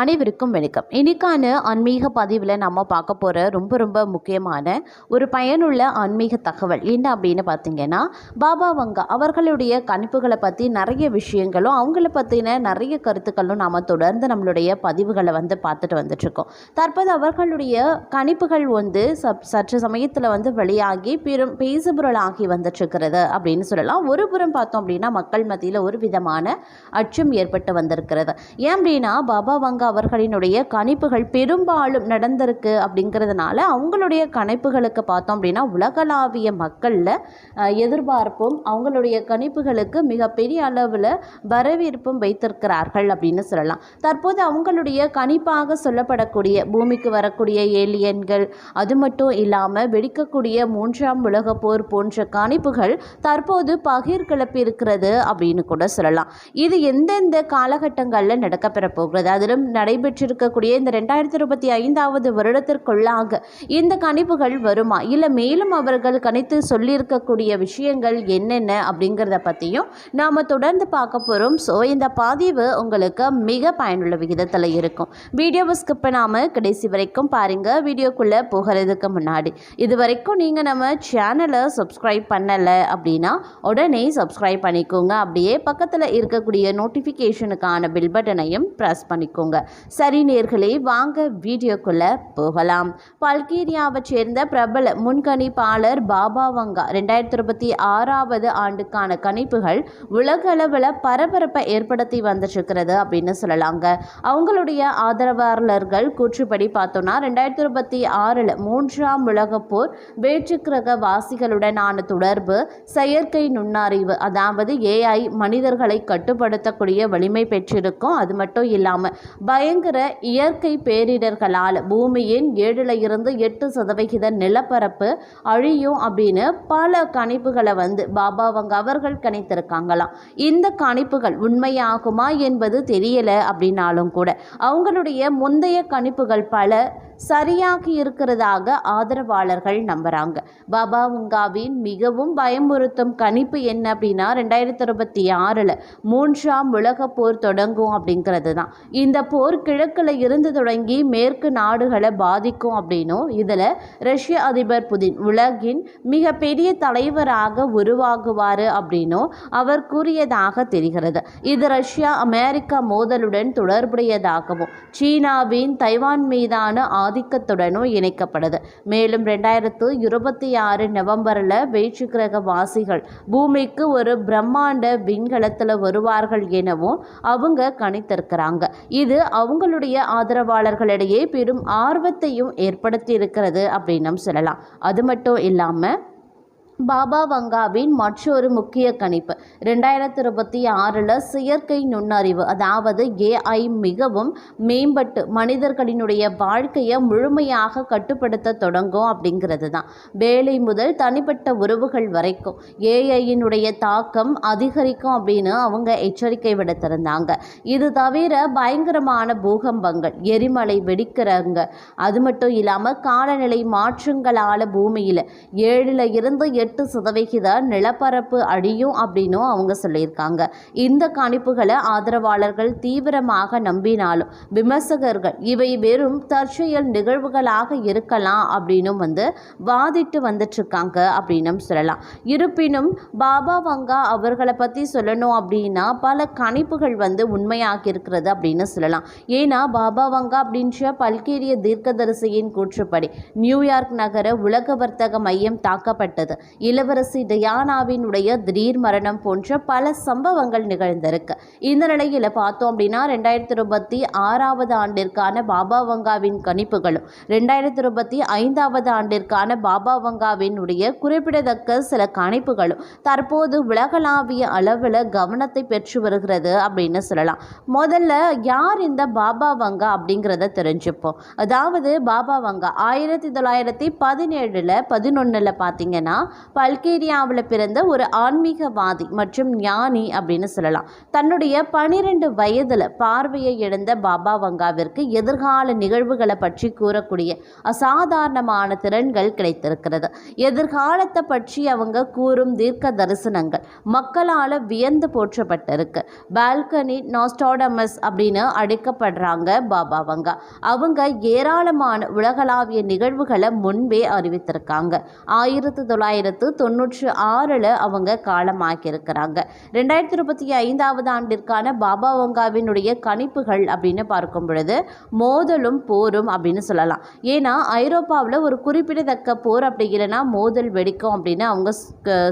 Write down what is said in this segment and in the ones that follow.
அனைவருக்கும் வணக்கம். இன்னைக்கான ஆன்மீக பதிவில் நம்ம பார்க்க போகிற ரொம்ப ரொம்ப முக்கியமான ஒரு பயனுள்ள ஆன்மீக தகவல் என்ன அப்படின்னு பார்த்தீங்கன்னா பாபா வங்கா அவர்களுடைய கணிப்புகளை பற்றி நிறைய விஷயங்களும் அவங்கள பற்றின நிறைய கருத்துக்களும் நாம் தொடர்ந்து நம்மளுடைய பதிவுகளை வந்து பார்த்துட்டு வந்துட்டுருக்கோம். தற்போது அவர்களுடைய கணிப்புகள் வந்து சப் சற்று சமயத்தில் வந்து வெளியாகி பெரும் பேசுபொருளாகி வந்துட்டுருக்கிறது அப்படின்னு சொல்லலாம். ஒரு புறம் பார்த்தோம் அப்படின்னா மக்கள் மத்தியில் ஒரு விதமான அச்சம் ஏற்பட்டு வந்திருக்கிறது. ஏன் அப்படின்னா பாபா வங்கா அவர்களினுடைய கணிப்புகள் பெரும்பாலும் நடந்திருக்கு அப்படிங்கிறதுனால அவங்களுடைய கணிப்புகளுக்கு பார்த்தோம் அப்படின்னா உலகளாவிய மக்களில் எதிர்பார்ப்பும் அவங்களுடைய கணிப்புகளுக்கு மிகப்பெரிய அளவில் வரவேற்பும் வைத்திருக்கிறார்கள் அப்படின்னு சொல்லலாம். தற்போது அவங்களுடைய கணிப்பாக சொல்லப்படக்கூடிய பூமிக்கு வரக்கூடிய ஏலியன்கள் அது மட்டும் இல்லாமல் வெடிக்கக்கூடிய மூன்றாம் உலக போர் போன்ற கணிப்புகள் தற்போது பகிர் கிளப்பி இருக்கிறது அப்படின்னு கூட சொல்லலாம். இது எந்தெந்த காலகட்டங்களில் நடக்கப்பெற போகிறது? அதிலும் நடைபெற்றிருக்கக்கூடிய இந்த ரெண்டாயிரத்தி இருபத்தி ஐந்தாவது வருடத்திற்குள்ளாக இந்த கணிப்புகள் வருமா? இல்லை மேலும் அவர்கள் கணித்து சொல்லியிருக்கக்கூடிய விஷயங்கள் என்னென்ன அப்படிங்கிறத பற்றியும் நாம் தொடர்ந்து பார்க்க போகிறோம் ஸோ இந்த பதிவு உங்களுக்கு மிக பயனுள்ள விகிதத்தில் இருக்கும். வீடியோவை ஸ்கிப் பண்ணாமல் கடைசி வரைக்கும் பாருங்கள் வீடியோக்குள்ளே போகிறதுக்கு முன்னாடி இது வரைக்கும் நீங்கள் நம்ம சேனலை சப்ஸ்கிரைப் பண்ணலை அப்படின்னா உடனே சப்ஸ்கிரைப் பண்ணிக்கோங்க. அப்படியே பக்கத்தில் இருக்கக்கூடிய நோட்டிஃபிகேஷனுக்கான பில் பட்டனையும் ப்ரெஸ் பண்ணிக்கோங்க. சரி நேர்களே வாங்க வீடியோக்குள்ள போகலாம். பல்கேரியாவை சேர்ந்த பிரபல முன்கணிப்பாளர் பாபா வங்கா ரெண்டாயிரத்தி இருபத்தி ஆறாவது ஆண்டுக்கான கணிப்புகள் உலக அளவில் பரபரப்பை ஏற்படுத்தி வந்துட்டுருக்கிறது அப்படின்னு சொல்லலாங்க. அவங்களுடைய ஆதரவாளர்கள் கூற்றுப்படி பார்த்தோன்னா ரெண்டாயிரத்தி இருபத்தி ஆறில் மூன்றாம் உலகப் போர் வேற்றுக்கிரக வாசிகளுடனான தொடர்பு செயற்கை நுண்ணறிவு அதாவது ஏஐ மனிதர்களை கட்டுப்படுத்தக்கூடிய வலிமை பெற்றிருக்கும். அது மட்டும் இல்லாமல் பயங்கர இயற்கை பேரிடர்களால் பூமியின் ஏழுல இருந்து எட்டு சதவிகித நிலப்பரப்பு அழியும் அப்படின்னு பல கணிப்புகளை வந்து பாபா அவங்க அவர்கள் கணித்திருக்காங்களாம். இந்த கணிப்புகள் உண்மையாகுமா என்பது தெரியலை அப்படின்னாலும் கூட அவங்களுடைய முந்தைய கணிப்புகள் பல சரியாகி இருக்கிறதாக ஆதரவாளர்கள் நம்புகிறாங்க பாபா உங்காவின் மிகவும் பயமுறுத்தும் கணிப்பு என்ன அப்படின்னா ரெண்டாயிரத்தி இருபத்தி ஆறில் மூன்றாம் உலக போர் தொடங்கும் அப்படிங்கிறது தான் இந்த போர் கிழக்கில் இருந்து தொடங்கி மேற்கு நாடுகளை பாதிக்கும் அப்படின்னும் இதில் ரஷ்ய அதிபர் புதின் உலகின் மிகப்பெரிய தலைவராக உருவாகுவார் அப்படின்னும் அவர் கூறியதாக தெரிகிறது. இது ரஷ்யா அமெரிக்கா மோதலுடன் தொடர்புடையதாகவும் சீனாவின் தைவான் மீதான ஆதிக்கத்துடனும் இணைக்கப்படுது. மேலும் ரெண்டாயிரத்து இருபத்தி ஆறு நவம்பரில் வேற்றுக்கிரக வாசிகள் பூமிக்கு ஒரு பிரம்மாண்ட விண்கலத்தில் வருவார்கள் எனவும் அவங்க கணித்திருக்கிறாங்க. இது அவங்களுடைய ஆதரவாளர்களிடையே பெரும் ஆர்வத்தையும் ஏற்படுத்தி இருக்கிறது அப்படின்னும் சொல்லலாம். அது மட்டும் இல்லாமல் பாபா வங்காவின் மற்றொரு முக்கிய கணிப்பு. ரெண்டாயிரத்தி இருபத்தி ஆறில் செயற்கை நுண்ணறிவு அதாவது ஏஐ மிகவும் மேம்பட்டு மனிதர்களினுடைய வாழ்க்கையை முழுமையாக கட்டுப்படுத்த தொடங்கும் அப்படிங்கிறது தான் வேலை முதல் தனிப்பட்ட உறவுகள் வரைக்கும் ஏஐயினுடைய தாக்கம் அதிகரிக்கும் அப்படின்னு அவங்க எச்சரிக்கை விடுத்திருந்தாங்க. இது தவிர பயங்கரமான பூகம்பங்கள் எரிமலை வெடிக்கிறாங்க அது மட்டும் இல்லாமல் காலநிலை மாற்றங்களால் பூமியில் ஏழில் இருந்து எட்டு சதவிகித நிலப்பரப்பு அழியும் அப்படின்னும் அவங்க சொல்லியிருக்காங்க. இந்த கணிப்புகளை ஆதரவாளர்கள் தீவிரமாக நம்பினாலும் விமர்சகர்கள் இவை வெறும் தற்செயல் நிகழ்வுகளாக இருக்கலாம் அப்படின்னும் வந்து வாதிட்டு வந்துட்டு இருக்காங்க அப்படின்னும் சொல்லலாம். இருப்பினும் பாபா வங்கா அவர்களை பற்றி சொல்லணும் அப்படின்னா பல கணிப்புகள் வந்து உண்மையாக இருக்கிறது அப்படின்னு சொல்லலாம். ஏன்னா பாபா வங்கா அப்படின்ற பல்கேரிய தீர்க்கதரிசியின் கூற்றுப்படி நியூயார்க் நகர உலக வர்த்தக மையம் தாக்கப்பட்டது. இளவரசி டயானாவினுடைய திடீர் மரணம் போன்ற பல சம்பவங்கள் நிகழ்ந்திருக்கு. இந்த நிலையில் பார்த்தோம் அப்படின்னா ரெண்டாயிரத்தி இருபத்தி ஆறாவது ஆண்டிற்கான பாபா வங்காவின் கணிப்புகளும் ரெண்டாயிரத்தி இருபத்தி ஐந்தாவது ஆண்டிற்கான பாபா வங்காவினுடைய குறிப்பிடத்தக்க சில கணிப்புகளும் தற்போது உலகளாவிய அளவில் கவனத்தை பெற்று வருகிறது அப்படின்னு சொல்லலாம். முதல்ல யார் இந்த பாபா வங்கா அப்படிங்கிறத தெரிஞ்சுப்போம். அதாவது பாபா வங்கா ஆயிரத்தி தொள்ளாயிரத்தி பதினேழில் பதினொன்றில் பார்த்தீங்கன்னா பல்கேரியாவில் பிறந்த ஒரு ஆன்மீகவாதி மற்றும் ஞானி அப்படின்னு சொல்லலாம். தன்னுடைய பனிரெண்டு வயதில் பார்வையை இழந்த பாபா வங்காவிற்கு எதிர்கால நிகழ்வுகளை பற்றி கூறக்கூடிய அசாதாரணமான திறன்கள் கிடைத்திருக்கிறது. எதிர்காலத்தை பற்றி அவங்க கூறும் தீர்க்க தரிசனங்கள் மக்களால் வியந்து போற்றப்பட்டிருக்கு. பால்கனி நாஸ்டாடமஸ் அப்படின்னு அழைக்கப்படுறாங்க பாபா வங்கா. அவங்க ஏராளமான உலகளாவிய நிகழ்வுகளை முன்பே அறிவித்திருக்காங்க. ஆயிரத்தி தொள்ளாயிரத்து தொண்ணூற்றி ஆறில் அவங்க காலமாக்கியிருக்கிறாங்க. ரெண்டாயிரத்தி இருபத்தி ஐந்தாவது ஆண்டிற்கான பாபா வங்காவினுடைய கணிப்புகள் அப்படின்னு பார்க்கும் பொழுது மோதலும் போரும் அப்படின்னு சொல்லலாம். ஏன்னா ஐரோப்பாவில் ஒரு குறிப்பிடத்தக்க போர் அப்படி இல்லைன்னா மோதல் வெடிக்கும் அப்படின்னு அவங்க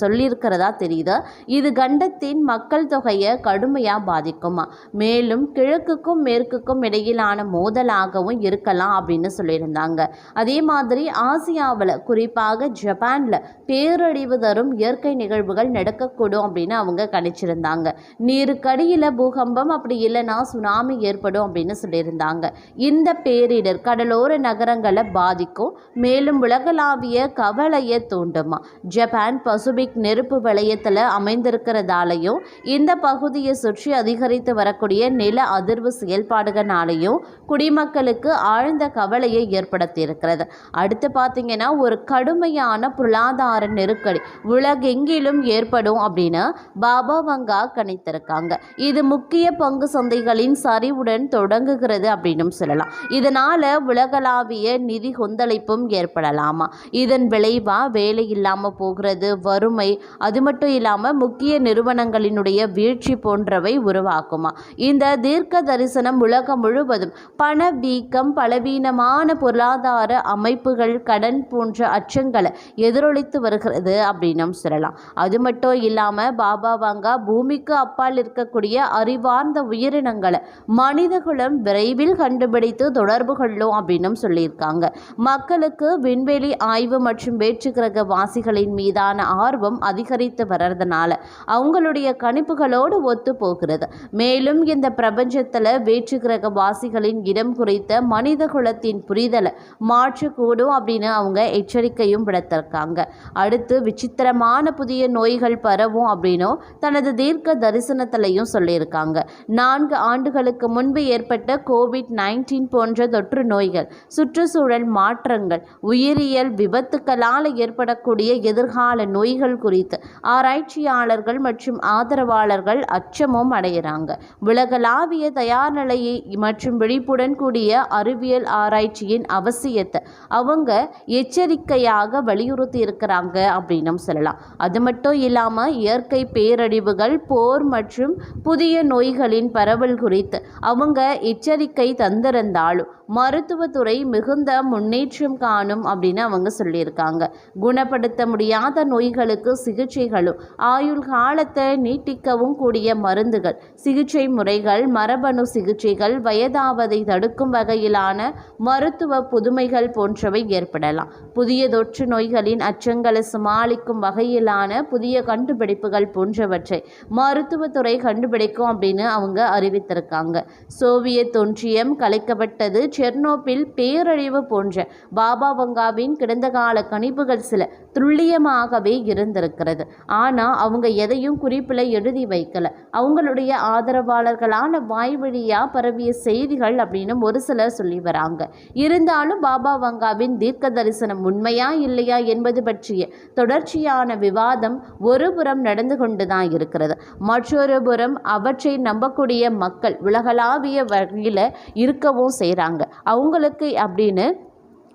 சொல்லியிருக்கிறதா தெரியுது. இது கண்டத்தின் மக்கள் தொகையை கடுமையாக பாதிக்குமா. மேலும் கிழக்குக்கும் மேற்குக்கும் இடையிலான மோதலாகவும் இருக்கலாம் அப்படின்னு சொல்லியிருந்தாங்க. அதே மாதிரி ஆசியாவில் குறிப்பாக ஜப்பானில் பேரழிவு தரும் இயற்கை நிகழ்வுகள் நடக்கக்கூடும் அப்படின்னு அவங்க கணிச்சிருந்தாங்க. நீருக்கடியில் பூகம்பம் அப்படி இல்லைன்னா சுனாமி ஏற்படும் அப்படின்னு சொல்லியிருந்தாங்க. இந்த பேரிடர் கடலோர நகரங்களை பாதிக்கும். மேலும் உலகளாவிய கவலையை தூண்டுமா. ஜப்பான் பசிபிக் நெருப்பு வளையத்தில் அமைந்திருக்கிறதாலையும் இந்த பகுதியை சுற்றி அதிகரித்து வரக்கூடிய நில அதிர்வு செயல்பாடுகளாலையும் குடிமக்களுக்கு ஆழ்ந்த கவலையை ஏற்படுத்தியிருக்கிறது. அடுத்து பார்த்தீங்கன்னா ஒரு கடுமையான பொருளாதார நெருக்கடி. உலகெங்கிலும் ஏற்படும் அப்படின்னு பாபா வங்கா கணித்திருக்காங்க. இது முக்கிய பங்கு சந்தைகளின் சரிவுடன் தொடங்குகிறது அப்படின்னு சொல்லலாம். இதனால உலகளாவிய நிதி கொந்தளிப்பும் ஏற்படலாமா? இதன் விளைவா வேலை இல்லாமல் போகிறது வறுமை அது மட்டும் இல்லாமல் முக்கிய நிறுவனங்களினுடைய வீழ்ச்சி போன்றவை உருவாக்குமா? இந்த தீர்க்க தரிசனம் உலகம் முழுவதும் பண வீக்கம் பலவீனமான பொருளாதார அமைப்புகள் கடன் போன்ற அச்சங்களை எதிரொலித்து வருகிறது. அப்படின்னும் சொல்லலாம். அது மட்டும் இல்லாமல் பாபா வாங்கா பூமிக்கு அப்பால் இருக்கக்கூடிய அறிவார்ந்த உயிரினங்களை மனிதகுலம் விரைவில் கண்டுபிடித்து தொடர்பு கொள்ளும் அப்படின்னும் சொல்லியிருக்காங்க. மக்களுக்கு விண்வெளி ஆய்வு மற்றும் வேற்று கிரக வாசிகளின் மீதான ஆர்வம் அதிகரித்து வர்றதுனால அவங்களுடைய கணிப்புகளோடு ஒத்து போகிறது. மேலும் இந்த பிரபஞ்சத்தில் வேற்று கிரக வாசிகளின் இடம் குறித்த மனித குலத்தின் புரிதலை மாற்றக்கூடும் அப்படின்னு அவங்க எச்சரிக்கையும் விடுத்திருக்காங்க. அடுத்து விசித்திரமான புதிய நோய்கள் பரவும் அப்படின்னும் தனது தீர்க்க தரிசனத்திலையும் சொல்லியிருக்காங்க. நான்கு ஆண்டுகளுக்கு முன்பு ஏற்பட்ட கோவிட் நைன்டீன் போன்ற தொற்று நோய்கள் சுற்றுச்சூழல் மாற்றங்கள் உயிரியல் விபத்துக்களால் ஏற்படக்கூடிய எதிர்கால நோய்கள் குறித்து ஆராய்ச்சியாளர்கள் மற்றும் ஆதரவாளர்கள் அச்சமும் அடைகிறாங்க உலகளாவிய தயார் நிலையை மற்றும் விழிப்புடன் கூடிய அறிவியல் ஆராய்ச்சியின் அவசியத்தை அவங்க எச்சரிக்கையாக வலியுறுத்தி இருக்கிறாங்க அப்படின்னும் சொல்லலாம். அது மட்டும் இல்லாமல் இயற்கை பேரழிவுகள் போர் மற்றும் புதிய நோய்களின் பரவல் குறித்து அவங்க எச்சரிக்கை தந்திருந்தாலும் மருத்துவத்துறை மிகுந்த முன்னேற்றம் காணும் அப்படின்னு அவங்க சொல்லியிருக்காங்க. குணப்படுத்த முடியாத நோய்களுக்கு சிகிச்சைகளும் ஆயுள் காலத்தை நீட்டிக்கவும் கூடிய மருந்துகள் சிகிச்சை முறைகள் மரபணு சிகிச்சைகள் வயதாவதை தடுக்கும் வகையிலான மருத்துவ புதுமைகள் போன்றவை ஏற்படலாம். புதிய தொற்று நோய்களின் அச்சங்களை சமாளிக்கும் வகையிலான புதிய கண்டுபிடிப்புகள் போன்றவற்றை மருத்துவத்துறை கண்டுபிடிக்கும் அப்படின்னு அவங்க அறிவித்திருக்காங்க. சோவியத் ஒன்றியம் கலைக்கப்பட்டது செர்னோபில் பேரழிவு போன்ற பாபா வங்காவின் கிடந்த கால கணிப்புகள் சில துல்லியமாகவே இருந்திருக்கிறது. ஆனால் அவங்க எதையும் குறிப்பில் எழுதி வைக்கல. அவங்களுடைய ஆதரவாளர்களான வாய்வழியாக பரவிய செய்திகள் அப்படின்னு ஒரு சிலர் சொல்லி வராங்க. இருந்தாலும் பாபா வங்காவின் தீர்க்க தரிசனம் உண்மையா இல்லையா என்பது பற்றிய தொடர்ச்சியான விவாதம் ஒரு புறம் நடந்து கொண்டு தான் இருக்கிறது. மற்றொரு புறம் அவற்றை நம்பக்கூடிய மக்கள் உலகளாவிய வகையில் இருக்கவும் செய்கிறாங்க அவங்களுக்கு அப்படின்னு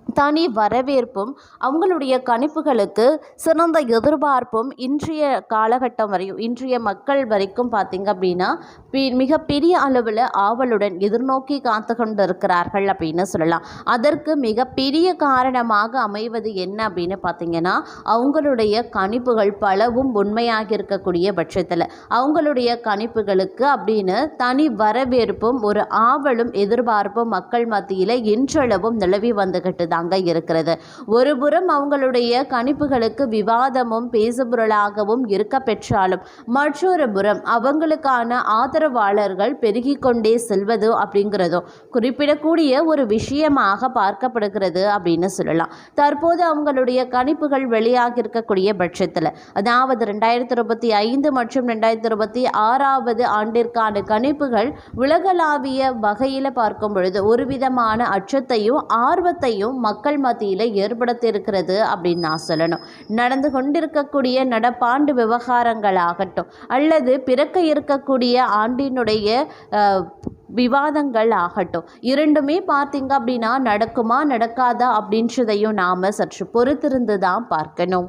தனி வரவேற்பும் அவங்களுடைய கணிப்புகளுக்கு சிறந்த எதிர்பார்ப்பும் இன்றைய காலகட்டம் வரையும் இன்றைய மக்கள் வரைக்கும் பார்த்திங்க அப்படின்னா மிகப்பெரிய அளவில் ஆவலுடன் எதிர்நோக்கி காத்து கொண்டு இருக்கிறார்கள் அப்படின்னு சொல்லலாம். அதற்கு மிகப்பெரிய காரணமாக அமைவது என்ன அப்படின்னு பார்த்தீங்கன்னா அவங்களுடைய கணிப்புகள் பலவும் உண்மையாக இருக்கக்கூடிய பட்சத்தில் அவங்களுடைய கணிப்புகளுக்கு அப்படின்னு தனி வரவேற்பும் ஒரு ஆவலும் எதிர்பார்ப்பும் மக்கள் மத்தியில் இன்றளவும் நிலவி வந்துகிட்டு தாங்க இருக்கிறது. ஒரு புறம் அவங்களுடைய கணிப்புகளுக்கு விவாதமும் பேசுபொருளாகவும் இருக்க பெற்றாலும் மற்றொரு புறம் அவங்களுக்கான ஆதரவாளர்கள் பெருகிக்கொண்டே செல்வது அப்படிங்கிறதோ குறிப்பிடக்கூடிய ஒரு விஷயமாக பார்க்கப்படுகிறது அப்படின்னு சொல்லலாம். தற்போது அவங்களுடைய கணிப்புகள் வெளியாக இருக்கக்கூடிய பட்சத்தில் அதாவது ரெண்டாயிரத்தி இருபத்தி ஐந்து மற்றும் ரெண்டாயிரத்தி இருபத்தி ஆறாவது ஆண்டிற்கான கணிப்புகள் உலகளாவிய வகையில் பார்க்கும் பொழுது ஒரு விதமான அச்சத்தையும் ஆர்வத்தையும் மக்கள் மத்தியில் ஏற்படுத்தியிருக்கிறது அப்படின்னு நான் சொல்லணும். நடந்து கொண்டிருக்கக்கூடிய நடப்பாண்டு விவகாரங்கள் ஆகட்டும் அல்லது பிறக்க இருக்கக்கூடிய ஆண்டினுடைய விவாதங்கள் ஆகட்டும் இரண்டுமே பார்த்தீங்க அப்படின்னா நடக்குமா நடக்காதா அப்படின்றதையும் நாம் சற்று பொறுத்திருந்து தான் பார்க்கணும்.